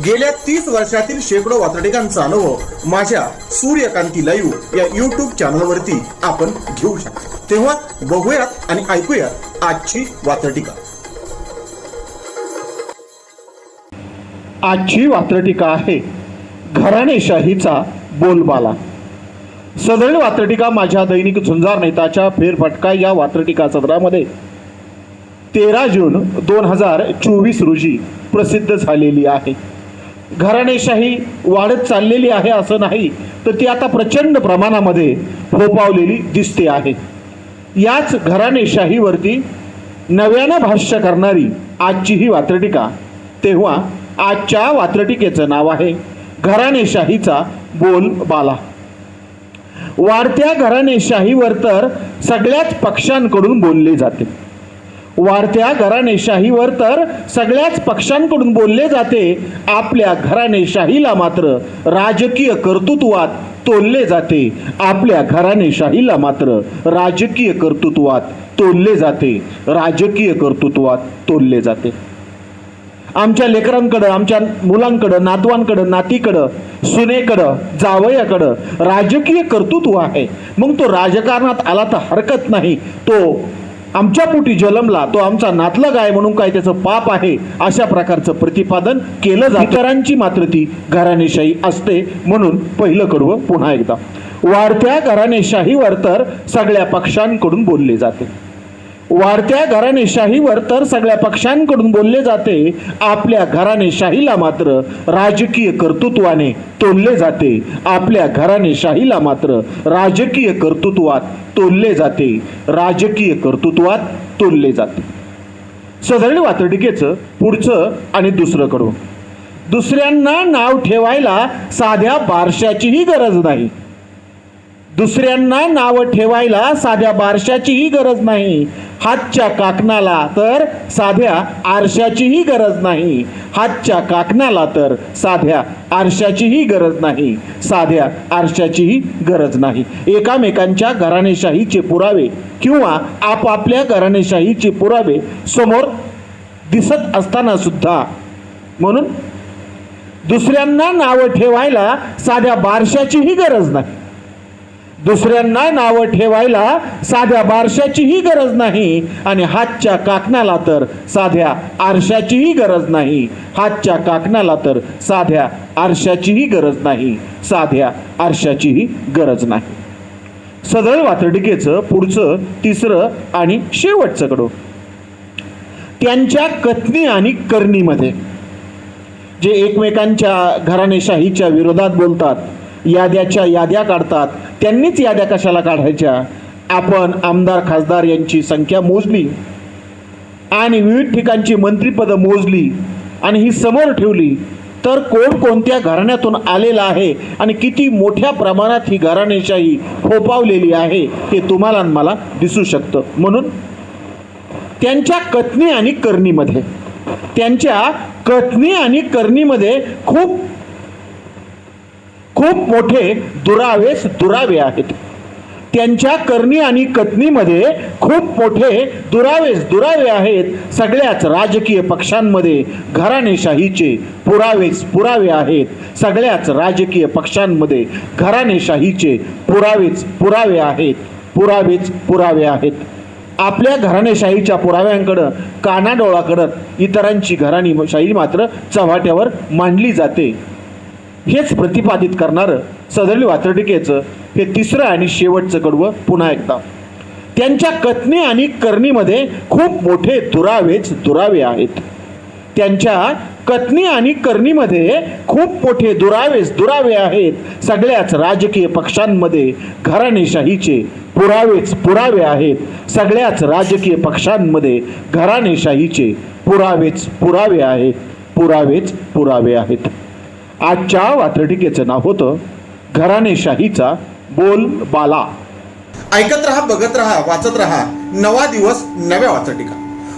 गेल्या तीस वर्षातील शेकडो वातडिकांचा अनुभव माझ्या सूर्यकांती लाईव्ह या युट्यूब चॅनलवरती आपण घेऊ शकतो. तेव्हा बघूयात आणि ऐकूयात आजची वातडिका आजची वात्रटिका आहे घराणेशाहीचा बोलबाला. सदैव वात्रटिका माझ्या दैनिक झुंजार नेताच्या फेरफटका या वात्रटिका सदरामध्ये तेरा जून दोन हजार चोवीस रोजी प्रसिद्ध झालेली आहे. घराणेशाही वाढत चाललेली आहे असं नाही तर ती आता प्रचंड प्रमाणामध्ये फोपावलेली दिसते आहे. याच घराणेशाहीवरती नव्यानं भाष्य करणारी आजची ही वात्रटिका तेव्हा आजच्या वात्रटिकेचं नाव आहे घराणेशाहीचा बोल बाला. वाढत्या घराणेशाहीवर तर सगळ्याच पक्षांकडून बोलले जाते. वाढत्या घराणेशाहीवर तर सगळ्याच पक्षांकडून बोलले जाते. आपल्या घराणेशाहीला मात्र राजकीय कर्तृत्वात तोलले जाते. आपल्या घराणेशाहीला मात्र राजकीय कर्तृत्वात तोलले जाते. राजकीय कर्तृत्वात तोलले जाते. आमच्या लेकरांकडं आमच्या मुलांकडं नातवांकडं नातीकडं सुनेकडं जावयाकडं राजकीय कर्तृत्व आहे. मग तो राजकारणात आला तर हरकत नाही. तो आमच्या पोटी जन्मला तो आमचा नातलग आहे म्हणून काय त्याचं पाप आहे? अशा प्रकारचं प्रतिपादन केलं जातं. इतरांची मात्र ती घराणेशाही असते म्हणून पहिलं कडवं पुन्हा एकदा. वाढत्या घराणेशाहीवर तर सगळ्या पक्षांकडून बोलले जाते. वाढत्या घराणेशाहीवर तर सगळ्या पक्षांकडून बोलले जाते. आपल्या घराणेशाहीला मात्र राजकीय कर्तृत्वाने तोलले जाते. आपल्या घराणेशाहीला मात्र राजकीय कर्तृत्वात तोलले जाते. राजकीय कर्तृत्वात तोलले जाते. सदरील वातडिकेचं पुढचं आणि दुसरंकडून. दुसऱ्यांना नाव ठेवायला साध्या बारशाचीही गरज नाही. दुसऱ्यांना नावं ठेवायला साध्या बारशाचीही गरज नाही. हातच्या काकणाला तर साध्या आरशाचीही गरज नाही. हातच्या काकणाला तर साध्या आरशाचीही गरज नाही. साध्या आरशाचीही गरज नाही. एकामेकांच्या घराणेशाहीचे पुरावे किंवा आपापल्या घराणेशाहीचे पुरावे समोर दिसत असताना सुद्धा. म्हणून दुसऱ्यांना नावं ठेवायला साध्या बारशाचीही गरज नाही. दुसऱ्यांना नावं ठेवायला साध्या बारशाचीही गरज नाही. आणि हातच्या काकणाला तर साध्या आरशाचीही गरज नाही. हातच्या काकणाला तर साध्या आरशाचीही गरज नाही. साध्या आरशाचीही गरज नाही. सदळ वातडिकेचं पुढचं तिसरं आणि शेवटचं कडो त्यांच्या कथनी आणि करणीमध्ये जे एकमेकांच्या घराणेशाहीच्या विरोधात बोलतात याद्याच्या याद्या काढतात. त्यांनीच याद्या कशाला काढायच्या? आपण आमदार खासदार यांची संख्या मोजली. आणि विविध ठिकाणची मंत्रिपदं मोजली. आणि ही समोर ठेवली. तर कोण कोणत्या घराण्यातून आलेला आहे? आणि किती मोठ्या प्रमाणात ही घराणेशाही फोपावलेली आहे? हे तुम्हाला मला दिसू शकतं. म्हणून त्यांच्या कथनी आणि करणीमध्ये त्यांच्या कथनी आणि करणीमध्ये खूप खूप मोठे दुरावेस दुरावे आहेत. त्यांच्या करणी आणि कथनीमध्ये खूप मोठे दुरावेस दुरावे आहेत. सगळ्याच राजकीय पक्षांमध्ये घराणेशाहीचे पुरावेच पुरावे आहेत. सगळ्याच राजकीय पक्षांमध्ये घराणेशाहीचे पुरावेच पुरावे आहेत. पुरावेच पुरावे आहेत. आपल्या घराणेशाहीच्या पुराव्यांकडं कानाडोळा करत इतरांची घराणेशाही मात्र चव्हाट्यावर मांडली जाते. हेच प्रतिपादित करणारं सदरली वात्रटिकेचं हे तिसरं आणि शेवटचं कडवं पुन्हा एकदा. त्यांच्या कथनी आणि करणीमध्ये खूप मोठे दुरावेच दुरावे आहेत. त्यांच्या कथनी आणि करणीमध्ये खूप मोठे दुरावेच दुरावे आहेत. सगळ्याच राजकीय पक्षांमध्ये घराणेशाहीचे पुरावेच पुरावे आहेत. सगळ्याच राजकीय पक्षांमध्ये घराणेशाहीचे पुरावेच पुरावे आहेत. पुरावेच पुरावे आहेत. आजच्या वात्रटिकेचं नाव होतं घराणेशाहीचा बोल बाला. ऐकत रहा बघत रहा वाचत रहा. नवा दिवस नव्या वाचटिका